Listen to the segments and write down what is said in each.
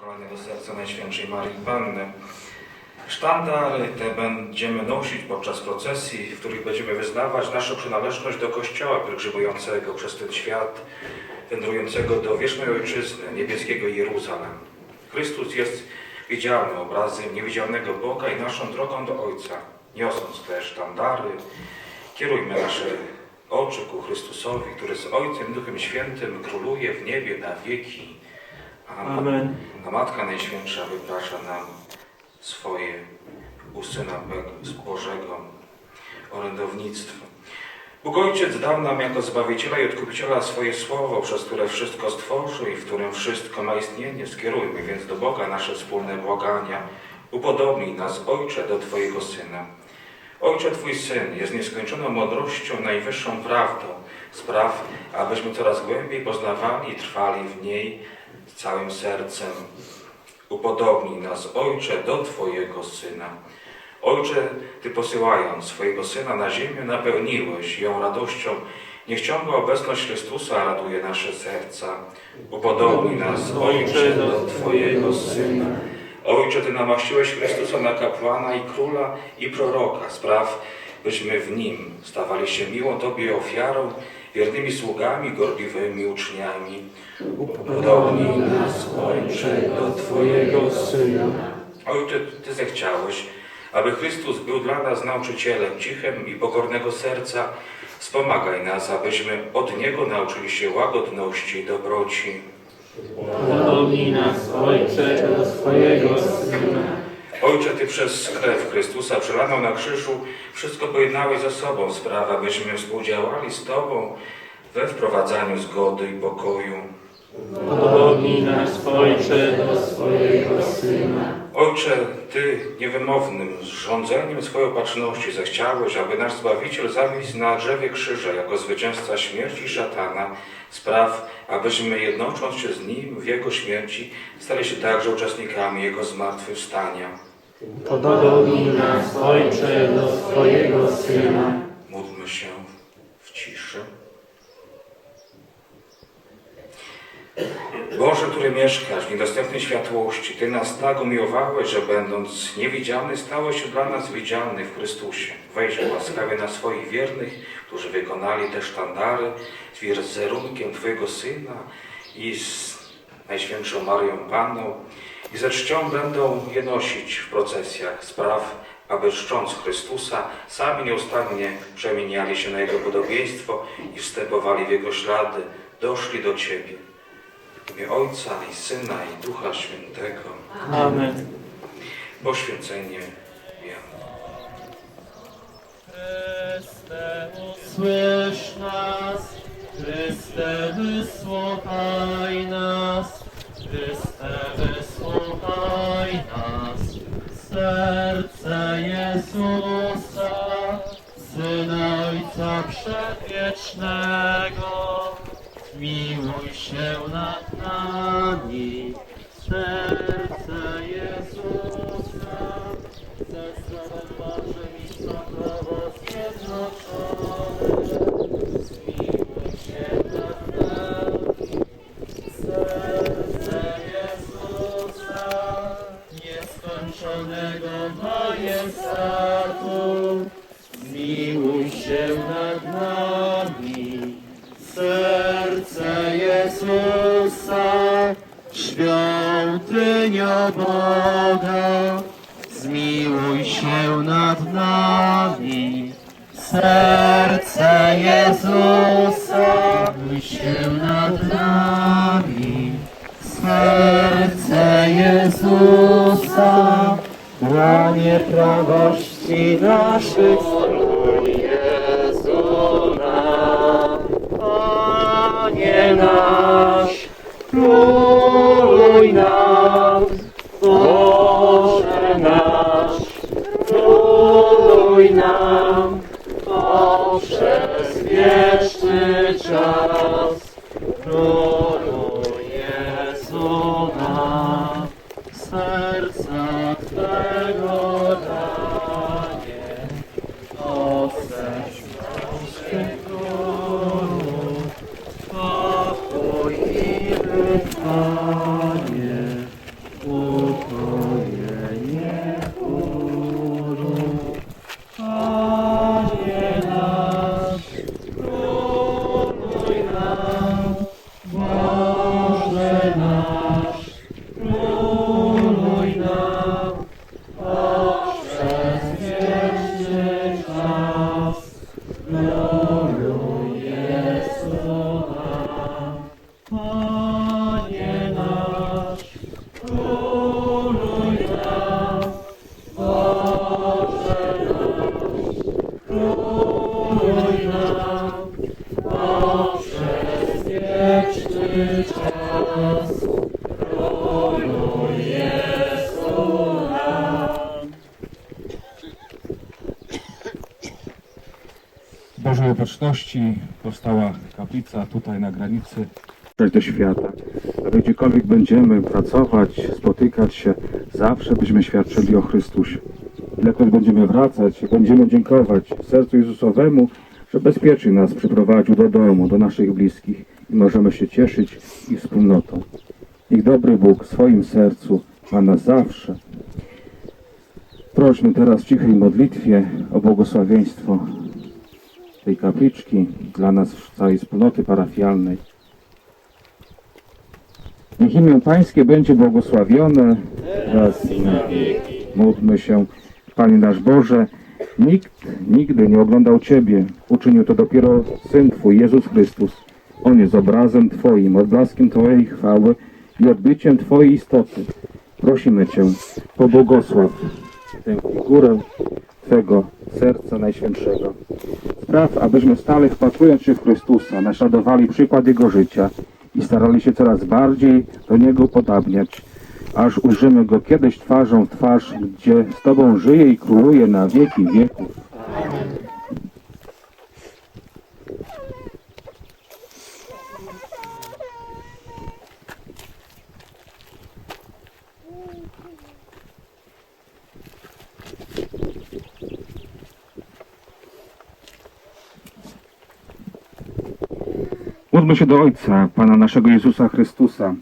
Kochanego Serca Najświętszej Marii Panny. Sztandary te będziemy nosić podczas procesji, w których będziemy wyznawać naszą przynależność do Kościoła pielgrzymującego przez ten świat, wędrującego do wiecznej Ojczyzny, niebieskiego Jeruzalem. Chrystus jest widzialnym obrazem niewidzialnego Boga i naszą drogą do Ojca. Niosąc te sztandary, kierujmy nasze oczy ku Chrystusowi, który z Ojcem Duchem Świętym króluje w niebie na wieki. Amen. A Matka Najświętsza wyprasza nam swoje u Syna Bożego orędownictwo. Bóg Ojciec dał nam jako Zbawiciela i Odkupiciela swoje Słowo, przez które wszystko stworzył i w którym wszystko ma istnienie. Skierujmy więc do Boga nasze wspólne błagania. Upodobnij nas, Ojcze, do Twojego Syna. Ojcze, Twój Syn jest nieskończoną mądrością, najwyższą prawdą. Spraw, abyśmy coraz głębiej poznawali i trwali w niej całym sercem. Upodobnij nas, Ojcze, do Twojego Syna. Ojcze, Ty posyłając swojego Syna na ziemię, napełniłeś ją radością. Niech ciągła obecność Chrystusa raduje nasze serca. Upodobnij nas, Ojcze, do Twojego Syna. Ojcze, Ty namaściłeś Chrystusa na kapłana i króla i proroka. Spraw, byśmy w Nim stawali się miłą Tobie ofiarą, wiernymi sługami, gorliwymi uczniami. Upodobnij nas, Ojcze, do Twojego Syna. Ojcze, Ty zechciałeś, aby Chrystus był dla nas nauczycielem cichym i pokornego serca. Wspomagaj nas, abyśmy od Niego nauczyli się łagodności i dobroci. Upodobnij nas, Ojcze, do swojego Syna. Ojcze, Ty przez krew Chrystusa przelaną na krzyżu wszystko pojednałeś ze sobą sprawę, abyśmy współdziałali z Tobą we wprowadzaniu zgody i pokoju. Upodobnij nas, Ojcze, do swojego Syna. Ojcze, Ty niewymownym rządzeniem swojej opatrzności zechciałeś, aby nasz Zbawiciel zawisł na drzewie krzyża jako zwycięzca śmierci szatana. Spraw, abyśmy jednocząc się z Nim w Jego śmierci, stali się także uczestnikami Jego zmartwychwstania. Upodobnij nas, Ojcze, do swojego Syna. Módlmy się w ciszy. Boże, który mieszkasz w niedostępnej światłości, Ty nas tak umiłowałeś, że będąc niewidzialny, stałeś się dla nas widzialny w Chrystusie. Weź łaskawie na swoich wiernych, którzy wykonali te sztandary z wizerunkiem Twojego Syna i z Najświętszą Marią Panną i ze czcią będą je nosić w procesjach spraw, aby czcząc Chrystusa, sami nieustannie przemieniali się na Jego podobieństwo i wstępowali w Jego ślady, doszli do Ciebie. W imię Ojca i Syna i Ducha Świętego. Amen. Poświęcenie wiemy. Chryste, usłysz nas, Chryste, wysłuchaj nas, Chryste, wysłuchaj nas. Jezusa, Syna Ojca Przedwiecznego, zmiłuj się nad nami. Nieskończonego majestatu, zmiłuj się nad nami. Serce Jezusa, świątynia Boga, zmiłuj się nad nami. Serce Jezusa, zmiłuj się nad nami. Jezusa, ramię prawości naszych Jezu nam. Panie nasz, serca Bożej Obecności powstała kaplica tutaj na granicy do świata. Aby gdziekolwiek będziemy pracować, spotykać się, zawsze byśmy świadczyli o Chrystusie. Ilekroć będziemy wracać, będziemy dziękować sercu Jezusowemu, że bezpiecznie nas przyprowadził do domu, do naszych bliskich i możemy się cieszyć ich wspólnotą. Niech dobry Bóg w swoim sercu ma nas zawsze. Prośmy teraz w cichej modlitwie o błogosławieństwo tej kapliczki dla nas, całej wspólnoty parafialnej. Niech imię Pańskie będzie błogosławione raz i na wieki. Módlmy się, Panie nasz Boże, nikt nigdy nie oglądał Ciebie. Uczynił to dopiero Syn Twój, Jezus Chrystus. On jest obrazem Twoim, odblaskiem Twojej chwały i odbyciem Twojej istoty. Prosimy Cię, pobłogosław tę figurę Twego serca najświętszego. Spraw, abyśmy stale wpatrując się w Chrystusa, naśladowali przykład Jego życia i starali się coraz bardziej do Niego podobniać, aż ujrzymy Go kiedyś twarzą w twarz, gdzie z Tobą żyje i króluje na wieki wieków. Módlmy się do Ojca, Pana naszego Jezusa Chrystusa.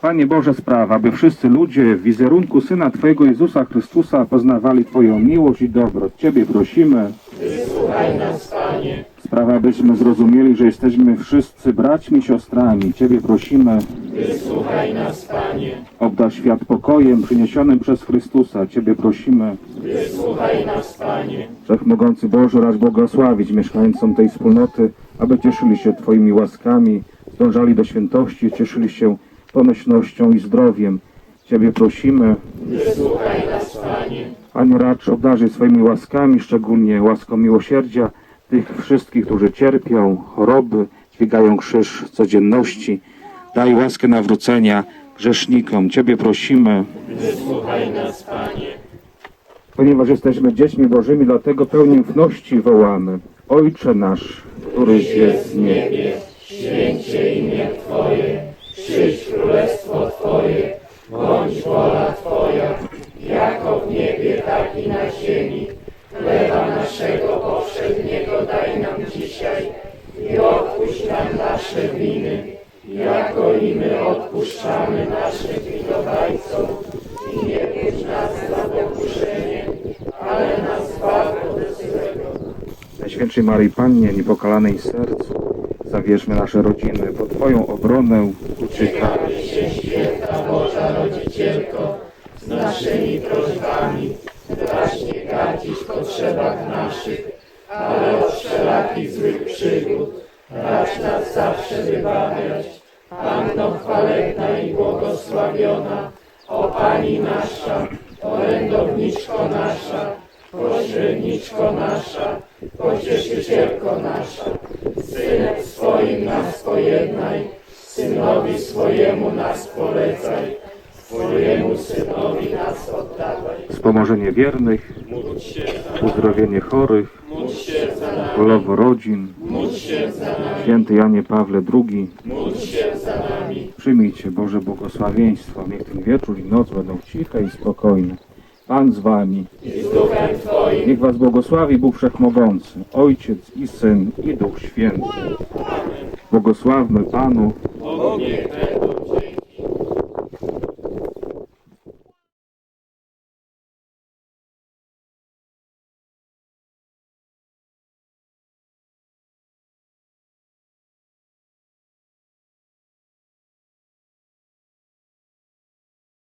Panie Boże, sprawa, aby wszyscy ludzie w wizerunku Syna Twojego Jezusa Chrystusa poznawali Twoją miłość i dobro. Ciebie prosimy. Wysłuchaj nas, Panie. Sprawa, abyśmy zrozumieli, że jesteśmy wszyscy braćmi i siostrami. Ciebie prosimy. Wysłuchaj nas, Panie. Obdarz świat pokojem przyniesionym przez Chrystusa. Ciebie prosimy. Wysłuchaj nas, Panie. Wszechmogący Boże, racz błogosławić mieszkańcom tej wspólnoty, aby cieszyli się Twoimi łaskami, zdążali do świętości, cieszyli się pomyślnością i zdrowiem. Ciebie prosimy. Wysłuchaj nas, Panie. Panie, racz obdarzyć swoimi łaskami, szczególnie łaską miłosierdzia, tych wszystkich, którzy cierpią choroby, dźwigają krzyż codzienności. Daj łaskę nawrócenia grzesznikom. Ciebie prosimy. Wysłuchaj nas, Panie. Ponieważ jesteśmy dziećmi Bożymi, dlatego pełni ufności wołamy. Ojcze nasz, któryś jest w niebie, Święcie imię Twoje, przyjdź królestwo Twoje, bądź wola Twoja, jako w niebie, tak i na ziemi. Chleba naszego powszedniego daj nam dzisiaj i odpuść nam nasze winy, jako i my odpuszczamy naszym winowajcom. I nie budź nas na pokuszenie, ale nas zbaw od złego. Najświętszej Maryi Pannie, niepokalanej sercu, zawierzmy nasze rodziny pod Twoją obronę. Uciekamy. Się święta Boża Rodzicielko, z naszymi prośbami, racz nie gadzić w potrzebach naszych, ale od wszelakich złych przygód, racz nas zawsze wybawiać. Panno chwalebna i błogosławiona, o Pani nasza, orędowniczko nasza, pośredniczko nasza, pocieszycielko nasza, Synem swoim nas pojednaj, Synowi swojemu nas polecaj, swojemu Synowi nas oddawaj. Wspomożenie wiernych, uzdrowienie chorych, módl rodzin. Święty Janie Pawle II, za nami. przyjmijcie Boże błogosławieństwo. Niech ten wieczór i noc będą ciche i spokojne. Pan z Wami. I z Duchem Twoim, Niech Was błogosławi Bóg Wszechmogący, Ojciec i Syn i Duch Święty. Błogosławmy Panu,